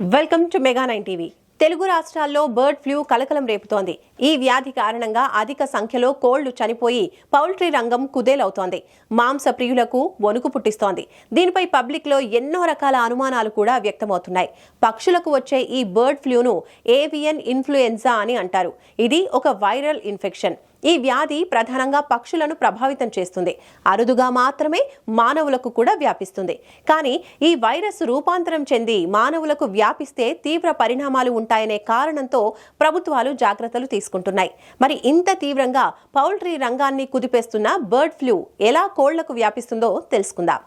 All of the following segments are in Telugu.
Welcome to mega nine TV. Telugu రాష్ట్రాల్లో బర్డ్ ఫ్లూ కలకలం రేపుతోంది. ఈ వ్యాధి కారణంగా అధిక సంఖ్యలో కోళ్ళు చనిపోయి పౌల్ట్రీ రంగం కుదేలవుతోంది. మాంస ప్రియులకు వణుకు పుట్టిస్తోంది. దీనిపై పబ్లిక్లో ఎన్నో రకాల అనుమానాలు కూడా వ్యక్తమవుతున్నాయి. పక్షులకు వచ్చే ఈ బర్డ్ ఫ్లూను ఏవియన్ ఇన్ఫ్లుయెన్జా అని అంటారు. ఇది ఒక వైరల్ ఇన్ఫెక్షన్. ఈ వ్యాధి ప్రధానంగా పక్షులను ప్రభావితం చేస్తుంది. అరుదుగా మాత్రమే మానవులకు కూడా వ్యాపిస్తుంది. కానీ ఈ వైరస్ రూపాంతరం చెంది మానవులకు వ్యాపిస్తే తీవ్ర పరిణామాలు ఉంటాయనే కారణంతో ప్రభుత్వాలు జాగ్రత్తలు తీసుకుంటున్నాయి. మరి ఇంత తీవ్రంగా పౌల్ట్రీ రంగాన్ని కుదిపేస్తున్న బర్డ్ ఫ్లూ ఎలా కోళ్ళకు వ్యాపిస్తుందో తెలుసుకుందాం.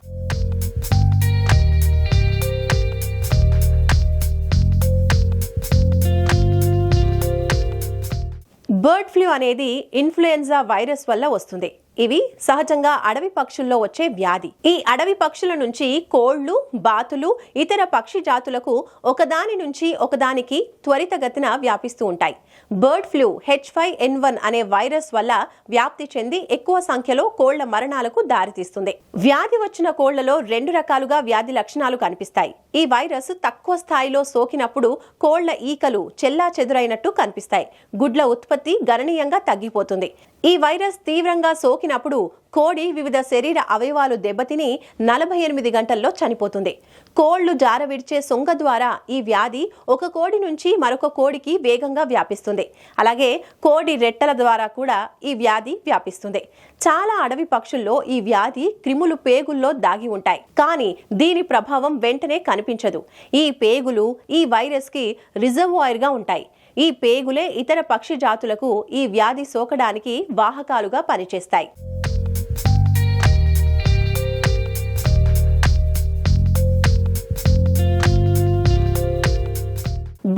బర్డ్ ఫ్లూ అనేది ఇన్ఫ్లుయెన్జా వైరస్ వల్ల వస్తుంది. ఇవి సహజంగా అడవి పక్షుల్లో వచ్చే వ్యాధి. ఈ అడవి పక్షుల నుంచి కోళ్ళు బాతులు ఇతర పక్షి జాతులకు ఒకదాని నుంచి ఒకదానికి త్వరితగతిన వ్యాపిస్తూ ఉంటాయి. Bird flu H five N one అనే వైరస్ వల్ల వ్యాప్తి చెంది ఎక్కువ సంఖ్యలో కోళ్ళ మరణాలకు దారితీస్తుంది. వ్యాధి వచ్చిన కోళ్ళలో రెండు రకాలుగా వ్యాధి లక్షణాలు కనిపిస్తాయి. ఈ వైరస్ తక్కువ స్థాయిలో సోకినప్పుడు కోళ్ళ ఈకలు చెల్లా చెదురైనట్టు కనిపిస్తాయి. గుడ్ల ఉత్పత్తి గణనీయంగా తగ్గిపోతుంది. ఈ వైరస్ తీవ్రంగా సోకినప్పుడు కోడి వివిధ శరీర అవయవాలు దెబ్బతిని నలభై ఎనిమిది గంటల్లో చనిపోతుంది. కోళ్ళు జారవిడిచే సొంగ ద్వారా ఈ వ్యాధి ఒక కోడి నుంచి మరొక కోడికి వేగంగా వ్యాపిస్తుంది. అలాగే కోడి రెట్టల ద్వారా కూడా ఈ వ్యాధి వ్యాపిస్తుంది. చాలా అడవి పక్షుల్లో ఈ వ్యాధి క్రిములు పేగుల్లో దాగి ఉంటాయి. కానీ దీని ప్రభావం వెంటనే కనిపించదు. ఈ పేగులు ఈ వైరస్కి రిజర్వాయర్గా ఉంటాయి. ఈ పేగులే ఇతర పక్షి జాతులకు ఈ వ్యాధి సోకడానికి వాహకాలుగా పనిచేస్తాయి.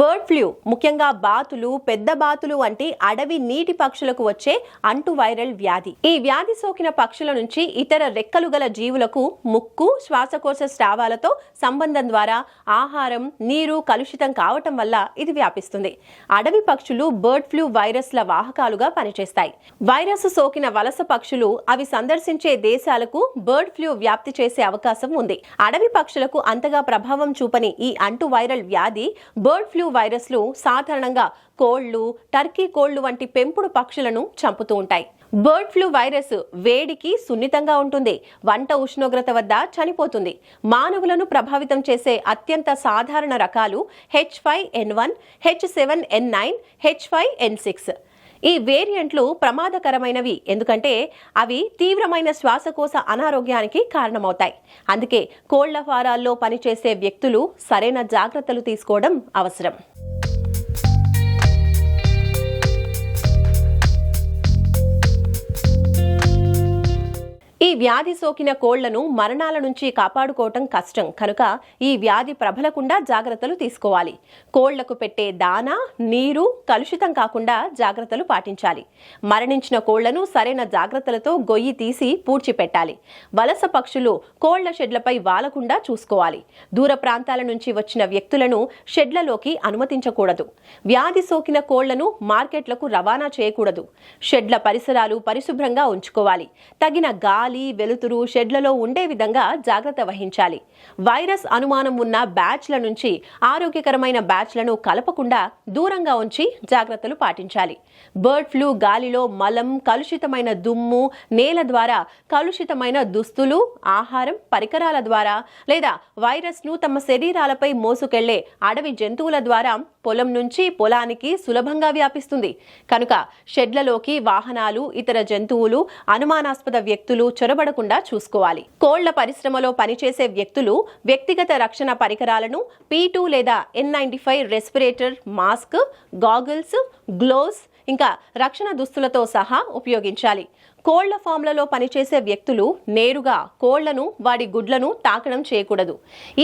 బర్డ్ ఫ్లూ ముఖ్యంగా బాతులు పెద్ద బాతులు వంటి అడవి నీటి పక్షులకు వచ్చే అంటు వైరల్ వ్యాధి. ఈ వ్యాధి సోకిన పక్షుల నుంచి ఇతర రెక్కలు గల జీవులకు ముక్కు శ్వాసకోశ స్రావాలతో సంబంధం ద్వారా ఆహారం నీరు కలుషితం కావటం వల్ల ఇది వ్యాపిస్తుంది. అడవి పక్షులు బర్డ్ ఫ్లూ వైరస్ల వాహకాలుగా పనిచేస్తాయి. వైరస్ సోకిన వలస పక్షులు అవి సందర్శించే దేశాలకు బర్డ్ ఫ్లూ వ్యాప్తి చేసే అవకాశం ఉంది. అడవి పక్షులకు అంతగా ప్రభావం చూపని ఈ అంటు వైరల్ వ్యాధి బర్డ్ ఫ్లూ వైరస్లు సాధారణంగా కోళ్ళు టర్కీ కోళ్ళు వంటి పెంపుడు పక్షులను చంపుతూ ఉంటాయి. బర్డ్ ఫ్లూ వైరస్ వేడికి సున్నితంగా ఉంటుంది. వంట ఉష్ణోగ్రత వద్ద చనిపోతుంది. మానవులను ప్రభావితం చేసే అత్యంత సాధారణ రకాలు H five N one H seven N nine H five N six ఈ వేరియంట్లు ప్రమాదకరమైనవి. ఎందుకంటే అవి తీవ్రమైన శ్వాసకోశ అనారోగ్యానికి కారణమవుతాయి. అందుకే కోళ్ళ ఫారాల్లో పనిచేసే వ్యక్తులు సరైన జాగ్రత్తలు తీసుకోవడం అవసరం. వ్యాధి సోకిన కోళ్ళను మరణాల నుంచి కాపాడుకోవటం కష్టం. కనుక ఈ వ్యాధి ప్రబలకుండా జాగ్రత్తలు తీసుకోవాలి. కోళ్ళకు పెట్టే దానా నీరు కలుషితం కాకుండా జాగ్రత్తలు పాటించాలి. మరణించిన కోళ్ళను సరైన జాగ్రత్తలతో గొయ్యి తీసి పూడ్చిపెట్టాలి. వలస పక్షులు కోళ్ళ షెడ్లపై వాలకుండా చూసుకోవాలి. దూర ప్రాంతాల నుంచి వచ్చిన వ్యక్తులను షెడ్లలోకి అనుమతించకూడదు. వ్యాధి సోకిన కోళ్ళను మార్కెట్లకు రవాణా చేయకూడదు. షెడ్ల పరిసరాలు పరిశుభ్రంగా ఉంచుకోవాలి. తగిన గాలి వెలుతురు షెడ్లలో ఉండే విధంగా జాగ్రత్త వహించాలి. వైరస్ అనుమానం ఉన్న బ్యాచ్ల నుంచి ఆరోగ్యకరమైన బ్యాచ్లను కలపకుండా దూరంగా ఉంచి జాగ్రత్తలు పాటించాలి. బర్డ్ ఫ్లూ గాలిలో మలం కలుషితమైన దుమ్ము నేల ద్వారా కలుషితమైన దుస్తులు ఆహారం పరికరాల ద్వారా లేదా వైరస్ను తమ శరీరాలపై మోసుకెళ్ళే అడవి జంతువుల ద్వారా పొలం నుంచి పొలానికి సులభంగా వ్యాపిస్తుంది. కనుక షెడ్లలోకి వాహనాలు ఇతర జంతువులు అనుమానాస్పద వ్యక్తులు చొరబడకుండా చూసుకోవాలి. కోళ్ళ పరిశ్రమలో పనిచేసే వ్యక్తులు వ్యక్తిగత రక్షణ పరికరాలను పీ టూ లేదా N ninety five respirator mask goggles gloves ఇంకా రక్షణ దుస్తులతో సహా ఉపయోగించాలి. కోళ్ళ ఫామ్లలో పనిచేసే వ్యక్తులు నేరుగా కోళ్ళను వాడి గుడ్లను తాకడం చేయకూడదు.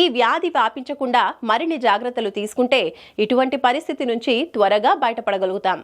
ఈ వ్యాధి వ్యాపించకుండా మరిన్ని జాగ్రత్తలు తీసుకుంటే ఇటువంటి పరిస్థితి నుంచి త్వరగా బయటపడగలుగుతాం.